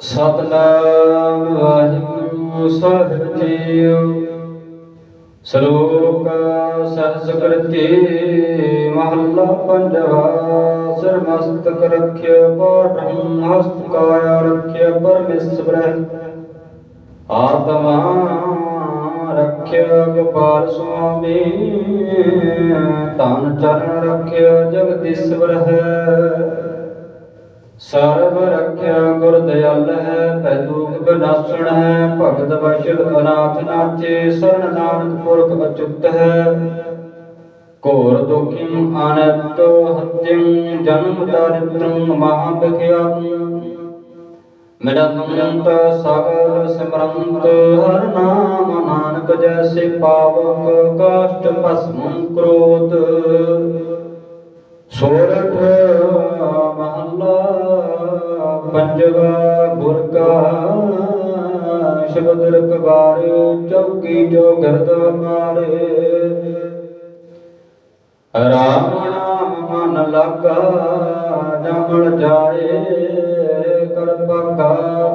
ਸਤਨਾਮ ਵਾਹਿਗੁਰੂ ਸਾਹਿਬ JIO. ਸ਼ਲੋਕ ਸਹਸਕ੍ਰਿਤੀ ਮਹੱਲਾ ਪੰਜਵਾ ਸਿਰ ਮਸਤਕ ਪਾਠੰ ਹਸਤ ਕਾਇਆ ਪਰਮੇਸ਼ਵਰ। ਆਤਮਾ ਰਖਿਆ ਗੋਪਾਲ ਸੁਆਮੀ ਤਨ ਚਰਨ ਰਖਿਆ ਜਗਦੀਸ਼ਵਰ ਹੈ। ਸਰਬ ਰਖਿਆ ਗੁਰ ਦਇਆਲ ਹੈ ਪੈ ਦੁਖ ਬਨਾਸਣ ਹੈ, ਭਗਤ ਬਸ਼ਲ ਅਨਾਥ ਨਾਚੇ, ਸਰਨ ਨਾਨਕ ਪੁਰਖ ਅਚੁੱਤ ਹੈ। ਘੋਰ ਦੁਖਿ ਅਨੰਤ ਹਤਿੰ ਜਨਮ ਦਾਰਿਦ੍ਰੰ ਮਹਾ ਬਖਿਆਤੰ ਮਿਰੰਤ ਸਗਲ ਸਿਮਰੰਤ, ਹਰ ਨਾਮ ਨਾਨਕ ਜੈਸੇ ਪਾਵਕ, ਕਾਸ਼ਟ ਭਸਮ ਕ੍ਰੋਧ ਸੋਰਠ ਮਹੱਲਾ ਪੰਜਵਾ ਗੁਰ ਸ਼ਬਦ ਰਖਵਾਰੇ ਚੌਕੀ ਜੋ ਗਰਦ ਮਾਰੇ ਰਾਮ ਨਾਮ ਮਨ ਲਾਗਾ ਜਮਣ ਜਾਏ ਕਰ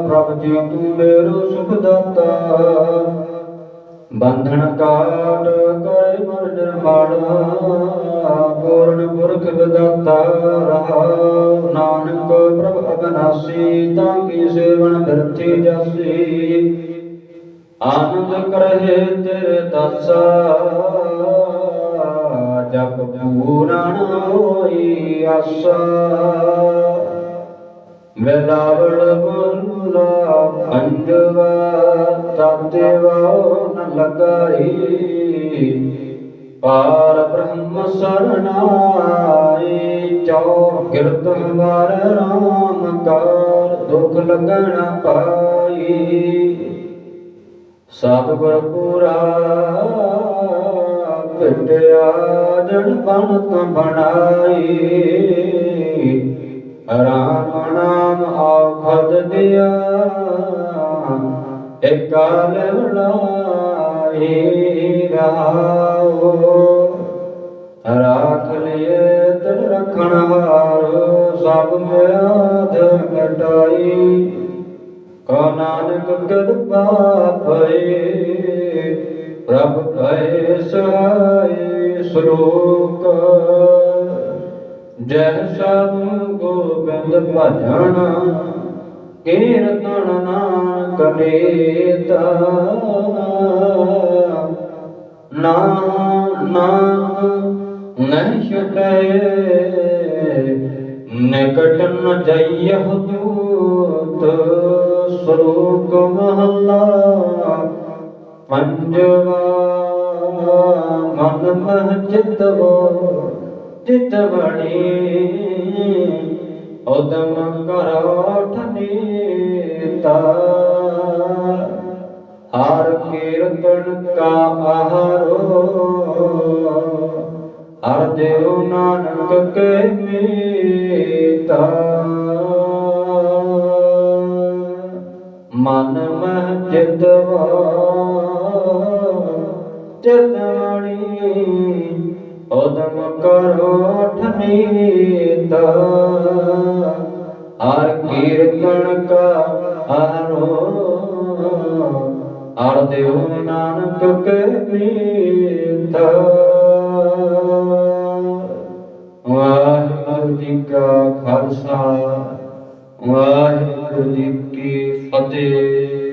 ਪ੍ਰਭ ਜੀ ਤੂੰ ਮੇਰੋ ਸੁਖ ਦਾਤਾ। ਬੰਧਨ ਕਾਟ ਕਰੇ ਮਨ ਨਿਰਮਾਣ ਪੁਰਖ ਵਿਦਾਤਾ ਰਹਾਉ ਨਾਨਕ ਪ੍ਰਭ ਅਬਨਾਸੀ ਤਾਂ ਕੀ ਸੇਵਨ ਬਿਰਥੀ ਜਾਸੀ? ਆਨੰਦ ਕਰਹਿ ਤੇਰੇ ਦਾਸਾ। ਜਪ ਪੂਰਨ ਹੋਈ ਆਸਾ। ਮਿਲਾਵਲ ਬੁਲਾ ਪੰਜਵਾ ਤਾਤੇਵਾ ਨ ਲਗਾਈ। ਪਾਰ ਬ੍ਰਹਮ ਸਰਣਾਈ ਚੌ ਕਿਰਤ ਵਾਰ ਰਾਮ ਕਾਰ, ਦੁਖ ਲਗਣ ਪਾਈ ਸਤਿਗੁਰ ਪੂਰਾ ਭਟਿਆ ਜਨ ਬਣਤ ਬਣਾਈ ਰਾਮ ਨਾਮ ਆਖਦ ਦਿਆ ਇਕਾਲ ਬੁਲਾਈ ਰਾਓ ਰਾਖ ਲਿਏ ਤਨ ਰਖਣ ਹਾਰ ਸਭ ਮਿਆਦ ਮਟਾਈ ਕੋ ਨਾਨਕ ਕਿਰਪਾ ਭਏ ਪ੍ਰਭ ਭਏ ਸਹਾਈ ਸ਼ਲੋਕ ਜੈ ਸਭ ਗੋਬਿੰਦ ਭਜਣ ਕੀਰਤਨ ਨਾਨਕ ਨੇਤਾ ਨਾ ਨਾ ਨਹੀਂ ਛਟੇ ਨਿਕਟ ਨ ਜਾਈਹੁ ਦੂਤ ਸਰੂਪ ਮਹੱਲਾ ਪੰਜਵਾ। ਮਨ ਮਹ ਚਿਤਵ ਚਿਤ ਉਦਮ ਕਰੋ ਠਨੀਤਾ ਹਰ ਕੀਰਤਨ ਕਾ ਆਹਾਰੋ ਹਰ ਦੇਵ ਨਾਨਕ ਕੇ ਮੀਤਾ। ਮਨ ਮਹ ਚਿਤਵਾ ਚਿਤਵਣੀ ਉਦਮ ਕਰੋ ਠਨੀਤਾ ਹਰ ਕੀਰਤਨ ਕਾ ਆਹਾਰੋ ਹਰ ਦੇਵ ਨਾਨਕ ਕੇ ਮੀਤਾ। ਵਾਹਿਗੁਰੂ ਜੀ ਕਾ ਖਾਲਸਾ। ਵਾਹਿਗੁਰੂ ਜੀ ਕੀ ਫਤਿਹ।